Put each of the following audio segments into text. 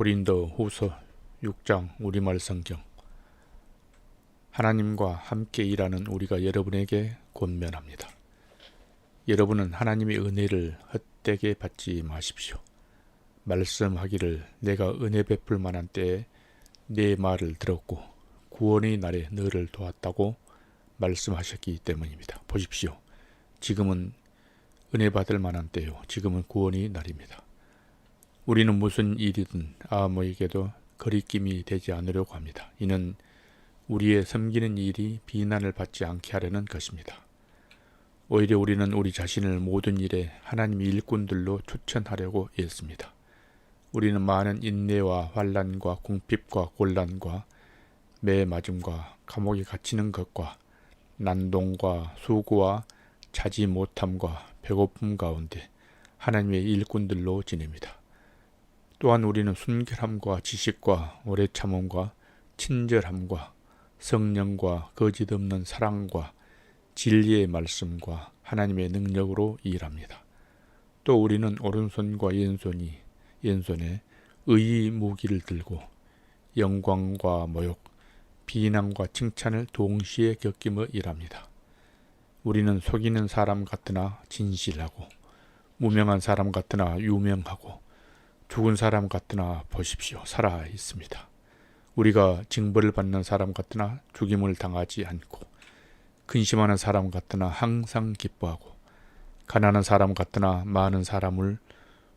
고린도 후서 6장 우리말 성경 하나님과 함께 일하는 우리가 여러분에게 권면합니다. 여러분은 하나님의 은혜를 헛되게 받지 마십시오. 말씀하기를 내가 은혜 베풀 만한 때에 내 말을 들었고 구원의 날에 너를 도왔다고 말씀하셨기 때문입니다. 보십시오. 지금은 은혜 받을 만한 때요. 지금은 구원의 날입니다. 우리는 무슨 일이든 아무에게도 거리낌이 되지 않으려고 합니다. 이는 우리의 섬기는 일이 비난을 받지 않게 하려는 것입니다. 오히려 우리는 우리 자신을 모든 일에 하나님의 일꾼들로 추천하려고 했습니다. 우리는 많은 인내와 환란과 궁핍과 곤란과 매맞음과 감옥에 갇히는 것과 난동과 수고와 자지 못함과 배고픔 가운데 하나님의 일꾼들로 지냅니다. 또한 우리는 순결함과 지식과 오래 참음과 친절함과 성령과 거짓 없는 사랑과 진리의 말씀과 하나님의 능력으로 일합니다. 또 우리는 오른손과 왼손이 왼손에 의의 무기를 들고 영광과 모욕, 비난과 칭찬을 동시에 겪이며 일합니다. 우리는 속이는 사람 같으나 진실하고 무명한 사람 같으나 유명하고 죽은 사람 같으나 보십시오. 살아 있습니다. 우리가 징벌을 받는 사람 같으나 죽임을 당하지 않고 근심하는 사람 같으나 항상 기뻐하고 가난한 사람 같으나 많은 사람을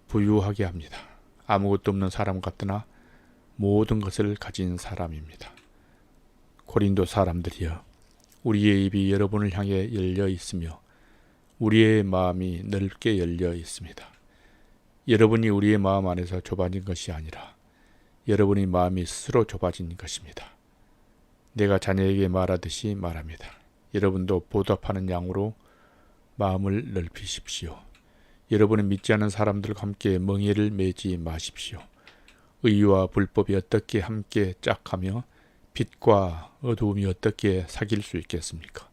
부유하게 합니다. 아무것도 없는 사람 같으나 모든 것을 가진 사람입니다. 고린도 사람들이여 우리의 입이 여러분을 향해 열려 있으며 우리의 마음이 넓게 열려 있습니다. 여러분이 우리의 마음 안에서 좁아진 것이 아니라 여러분의 마음이 스스로 좁아진 것입니다. 내가 자녀에게 말하듯이 말합니다. 여러분도 보답하는 양으로 마음을 넓히십시오. 여러분은 믿지 않는 사람들과 함께 멍에를 매지 마십시오. 의와 불법이 어떻게 함께 짝하며 빛과 어두움이 어떻게 사귈 수 있겠습니까?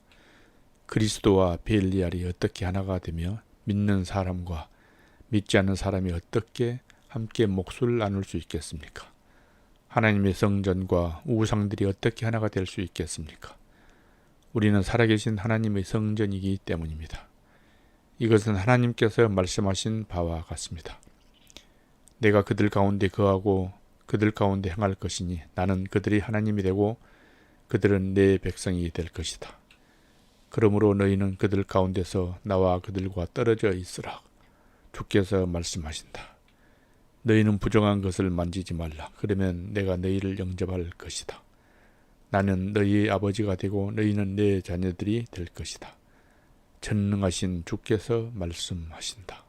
그리스도와 벨리알이 어떻게 하나가 되며 믿는 사람과 믿지 않는 사람이 어떻게 함께 몫을 나눌 수 있겠습니까? 하나님의 성전과 우상들이 어떻게 하나가 될 수 있겠습니까? 우리는 살아계신 하나님의 성전이기 때문입니다. 이것은 하나님께서 말씀하신 바와 같습니다. 내가 그들 가운데 거하고 그들 가운데 행할 것이니 나는 그들이 하나님이 되고 그들은 내 백성이 될 것이다. 그러므로 너희는 그들 가운데서 나와 그들과 떨어져 있으라. 주께서 말씀하신다. 너희는 부정한 것을 만지지 말라. 그러면 내가 너희를 영접할 것이다. 나는 너희의 아버지가 되고 너희는 내 자녀들이 될 것이다. 전능하신 주께서 말씀하신다.